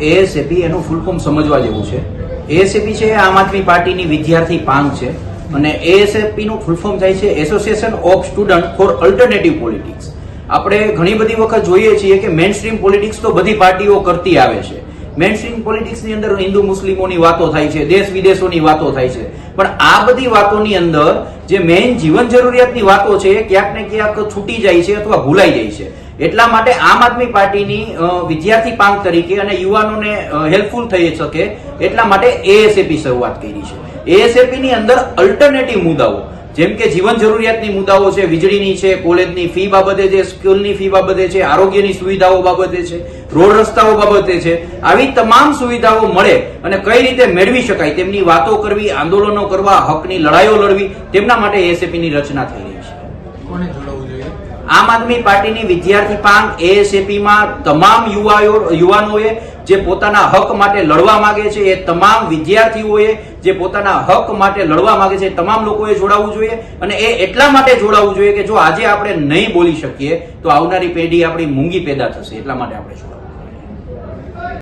એએસએપી એનું full form સમજવા જેવું છે. એએસએપી છે, આમ આદમી પાર્ટીની વિદ્યાર્થી પાંખ છે. અને એએસએપીનું ફૂલ ફોર્મ થાય છે association of student for alternative politics આપણે ઘણી બધી વખત જોઈએ છીએ કે મેઇન સ્ટ્રીમ પોલિટિક્સ તો બધી પાર્ટીઓ કરતી આવે છે. મેઇન સ્ટ્રીમ પોલિટિક્સની અંદર હિન્દુ મુસ્લિમોની વાતો થાય છે, દેશ વિદેશોની વાતો થાય છે. પણ આ બધી વાતોની અંદર જે મેઇન જીવન જરૂરિયાતની વાતો છે, ક્યાંક ને ક્યાંક છૂટી જાય છે અથવા ભૂલાઈ જાય છે. એટલા માટે આમ આદમી પાર્ટીની વિદ્યાર્થી પાંખ તરીકે અને યુવાનોને હેલ્પફુલ થઈ શકે એટલા માટે એએસએપી શરૂઆત કરી છે. એએસએપીની અંદર અલ્ટરનેટિવ મુદ્દાઓ. જેમ કે જીવન જરૂરિયાતની મુદ્દાઓ છે વીજળીની છે કોલેજની ફી બાબતે છે સ્કૂલની ફી બાબતે છે આરોગ્યની સુવિધાઓ બાબતે છે રોડ રસ્તાઓ બાબતે છે આવી તમામ સુવિધાઓ મળે અને કઈ રીતે મેળવી શકાય તેમની વાતો કરવી આંદોલનો કરવા હકની લડાઈઓ લડવી તેમના માટે એસએપીની રચના થઈ રહી છે. આમ આદમી પાર્ટીની વિદ્યાર્થી પાંખ એએસએપીમાં તમામ યુવાઓ યુવાનોએ જે પોતાના હક માટે લડવા માંગે છે એ તમામ વિદ્યાર્થીઓએ જે પોતાના હક માટે લડવા માંગે છે તમામ લોકોએ જોડાવવું જોઈએ અને એ એટલા માટે જોડાવવું જોઈએ કે જો આજે આપણે નહીં બોલી શકીએ, તો આવનારી પેઢી આપણી મૂંગી પેદા થશે. એટલા માટે આપણે જોડાવવું